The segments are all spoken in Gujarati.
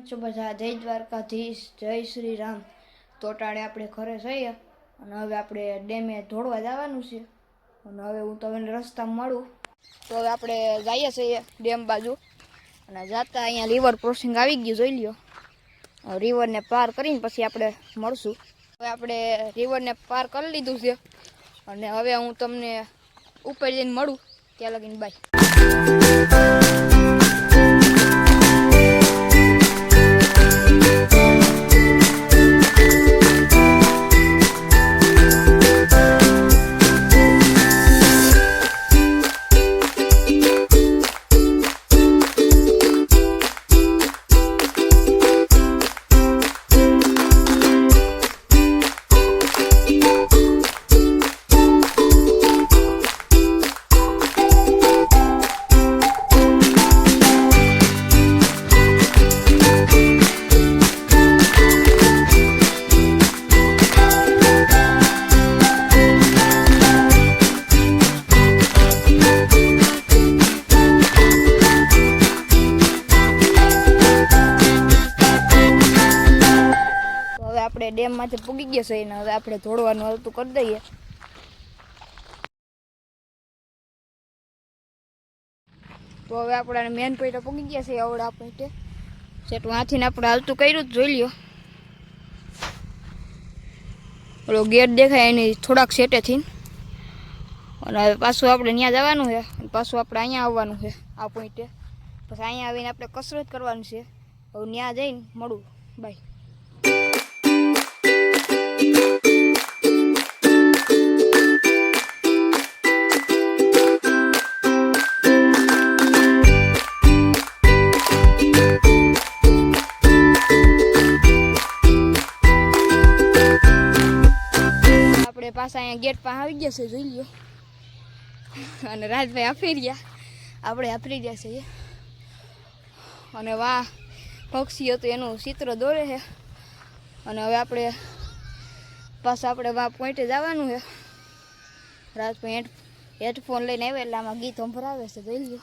છો બધા? જય દ્વારકાધીશ, જય શ્રી રામ તોટાડે આપણે ઘરે જઈએ અને હવે આપણે ડેમે ધોળવા જવાનું છે. અને હવે હું તમને રસ્તામાં મળું. તો હવે આપણે જઈએ છીએ ડેમ બાજુ. અને જાતા અહીંયા રિવર ક્રોસિંગ આવી ગયું, જોઈ લ્યો. રિવરને પાર કરીને પછી આપણે મળશું. હવે આપણે રિવરને પાર કરી લીધું છે. અને હવે હું તમને ઉપર જઈને મળું. ત્યાં લગીને બાય. આપણે ડેમમાંથી પૂગી ગયા છે ને હવે આપણે ધોડવાનું હલતું કરી દઈએ. તો હવે આપણે મેન પોઈન્ટ પૂગી ગયા છે આવડા પોઈન્ટે સેટું હાથીને આપણે હાલતું કર્યું જ જોઈ લ્યો. ઓલો ગેટ દેખાય એની થોડાક સેટેથી અને હવે પાછું આપણે ત્યાં જવાનું છે. પાછું આપણે અહીંયા આવવાનું છે આ પોઈન્ટે. પછી અહીંયા આવીને આપણે કસરત કરવાની છે. હવે ત્યાં જઈને મળું. બાય. આપણે પાછા અહીંયા ગેટ પાસે આવી ગયા છે જોઈ લ્યો અને રાજભાઈ આફરી રહ્યા આપણે આફરી ગયા છીએ અને વાહ પક્ષી હતું એનું ચિત્ર દોરે છે અને હવે આપણે પાછા આપણે વાપ પોઈન્ટે જવાનું છે. રાજભાઈ હેડ હેડફોન લઈને આવે એટલે આમાં ગીત સંભળાવે છે જોઈ લ્યો.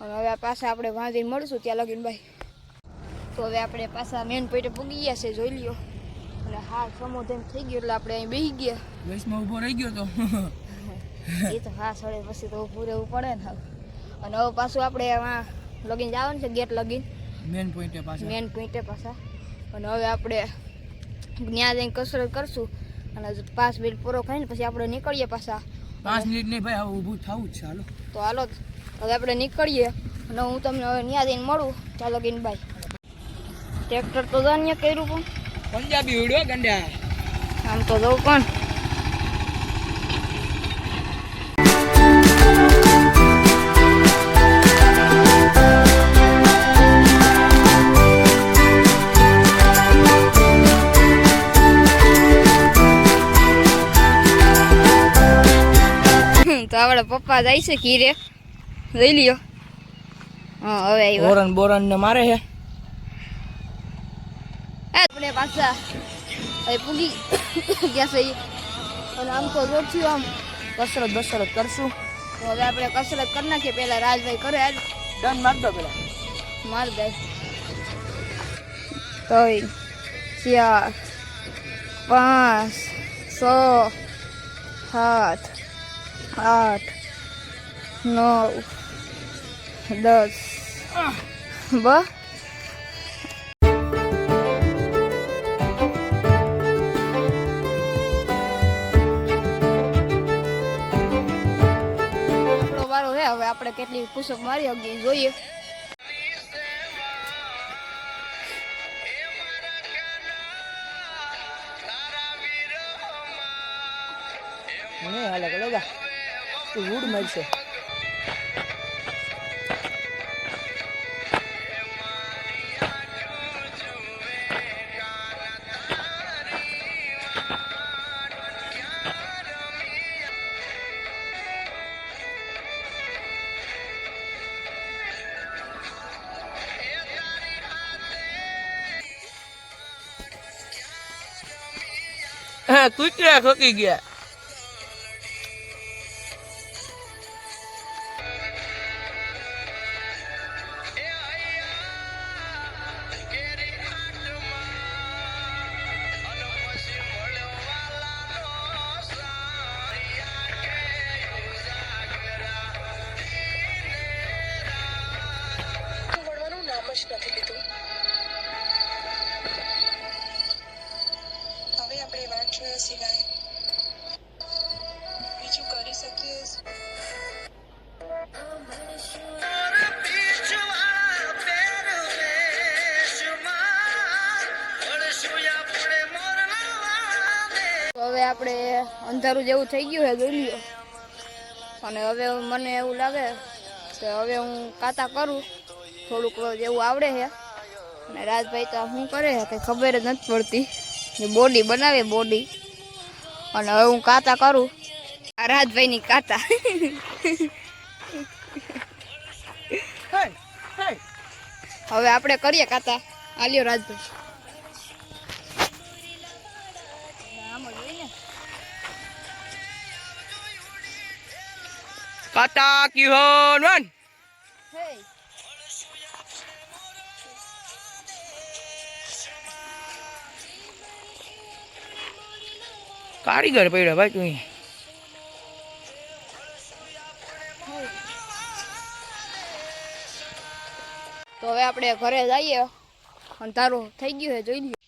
અને હવે પાછા આપણે વાંધીને મળશું ત્યાં લગીને ભાઈ. તો હવે આપણે પાછા મેન પોઈન્ટે પૂગી ગયા છે જોઈ લ્યો. અને હા સમોધન થઈ ગયો એટલે આપણે અહીં બેસી ગયા. વૈષ્ણવ ઊભો રહી ગયો તો. એ તો હા સળે પછી તો ઊભું રહેવું પડે ને હવે. અને હવે પાછું આપણે એમાં લગીન જવાનું છે ગેટ લગીન. મેન પોઈન્ટે પાછા. મેન પોઈન્ટે પાછા. અને હવે આપણે ત્યાં જઈને કસરત કરશું અને પાંચ મિનિટ પૂરો ખાઈને પછી આપણે નીકળીએ પાછા. પાંચ મિનિટ નહીં ભાઈ હવે ઊભું થવું જ છે હાલો. તો હાલો હવે આપણે નીકળીએ અને હું તમને હવે ત્યાં જઈને મળું. ચાલો ગીન બાય ટ્રેક્ટર તો જાણીએ કર્યું પણ. પંજાબી ઉડ્યો ગંડા. આમ તો જવું પણ. આપણે પપ્પા જાય છે ઘીરે લઈ લ્યો હા હવે આવ્યા બોરન બોરન ને મારે છે આપણે પાછા હવે પૂગી ગયા છે ઈ. અને આમ તો રોજથી આમ કસરત બસરત કરશું તો હવે આપણે કસરત કરી નાખીએ પહેલા રાજભાઈ કરે આજ ડન માર દો પેલા માર દે ત્રણ ચાર પાંચ છ સાત આઠ નવ દસ. બસ આપણો વારો છે. હવે આપણે કેટલી પુસ્તક મારી અગી જોઈએ. અલગ હાલે તું રૂડ મળશે. હા કૂતરા ખોકી ગયા. જોયા સિવાય. બીજું કરી શકીએ તો હવે આપણે અંધારું જેવું થઈ ગયું છે જોઈ અને હવે મને એવું લાગે કે હવે હું કાતા કરું. થોડુંક જેવું આવડે છે અને રાજભાઈ તો શું કરે છે કંઈ ખબર જ નથી પડતી. બોડી બનાવે બોડી. અને હવે હું કાતા કરું. રાજભાઈની કાતા. હવે આપણે કરીએ કાતા. આલ્યો રાજભાઈ. કાતા કિહોન વન કારીગર પડ્યો ભાઈ તું તો હવે આપણે ઘરે જઈએ. અંધારું થઈ ગયું છે જોઈ લઈએ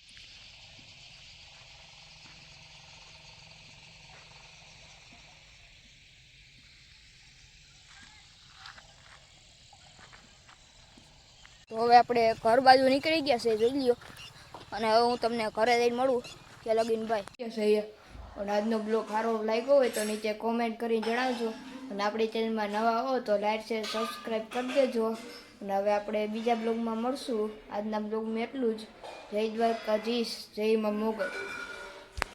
તો હવે આપણે ઘર બાજુ નીકળી ગયા છે જોઈ લ્યો. અને હવે હું તમને ઘરે જઈને મળું. કે લગીન ભાઈ છે અને આજનો બ્લોગ સારો લાગ્યો હોય તો નીચે કોમેન્ટ કરીને જણાવજો. અને આપણી ચેનલમાં નવા હો તો લાઈક શેર સબસ્ક્રાઈબ કરી દેજો. અને હવે આપણે બીજા બ્લોગમાં મળશું. આજના બ્લોગમાં એટલું જ. જય દ્વારકાધીશ, જય મા મોગલ.